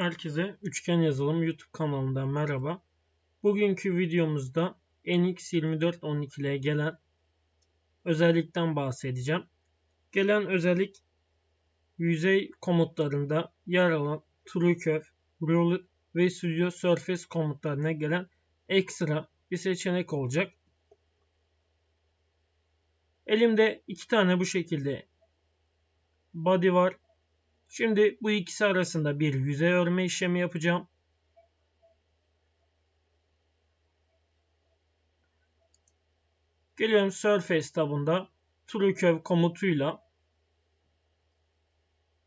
Herkese Üçgen Yazılım YouTube kanalından merhaba. Bugünkü videomuzda NX2412 ile gelen özellikten bahsedeceğim. Gelen özellik yüzey komutlarında yer alan TrueCurve, Roller ve Studio Surface komutlarına gelen ekstra bir seçenek olacak. Elimde iki tane bu şekilde body var. Şimdi bu ikisi arasında bir yüzey örme işlemi yapacağım. Geliyorum Surface tabında TrueCurve komutuyla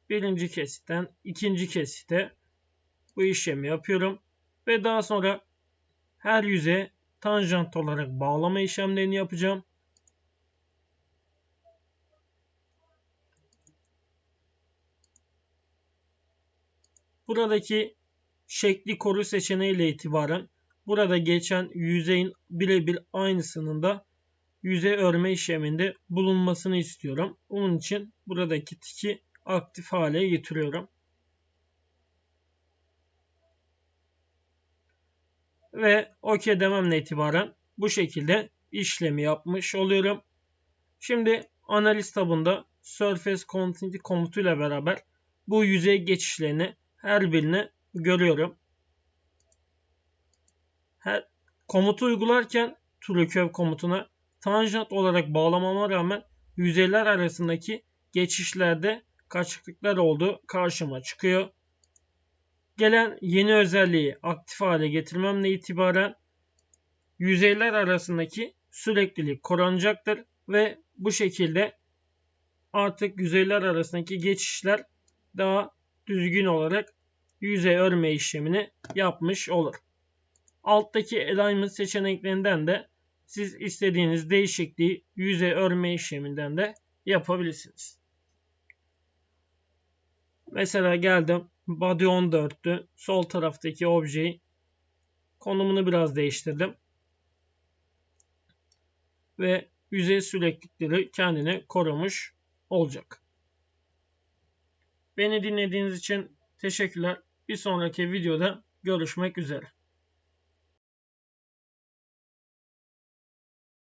birinci kesitten ikinci kesite bu işlemi yapıyorum. Ve daha sonra her yüze tanjant olarak bağlama işlemlerini yapacağım. Buradaki şekli koru seçeneğiyle itibaren burada geçen yüzeyin birebir aynısının da yüzey örme işleminde bulunmasını istiyorum. Bunun için buradaki tiki aktif hale getiriyorum. Ve OK dememle itibaren bu şekilde işlemi yapmış oluyorum. Şimdi analiz tabında Surface Continuity komutuyla beraber bu yüzey geçişlerini her birini görüyorum. Her komutu uygularken TrueCurve komutuna tanjant olarak bağlamama rağmen yüzeyler arasındaki geçişlerde kaçıklıklar olduğu karşıma çıkıyor. Gelen yeni özelliği aktif hale getirmemle itibaren yüzeyler arasındaki süreklilik korunacaktır ve bu şekilde artık yüzeyler arasındaki geçişler daha düzgün olarak yüzey örme işlemini yapmış olur. Alttaki alignment seçeneklerinden de siz istediğiniz değişikliği yüzey örme işleminden de yapabilirsiniz. Mesela geldim body 14'tü. Sol taraftaki objeyi konumunu biraz değiştirdim. Ve yüzey süreklilikleri kendini korumuş olacak. Beni dinlediğiniz için teşekkürler. Bir sonraki videoda görüşmek üzere.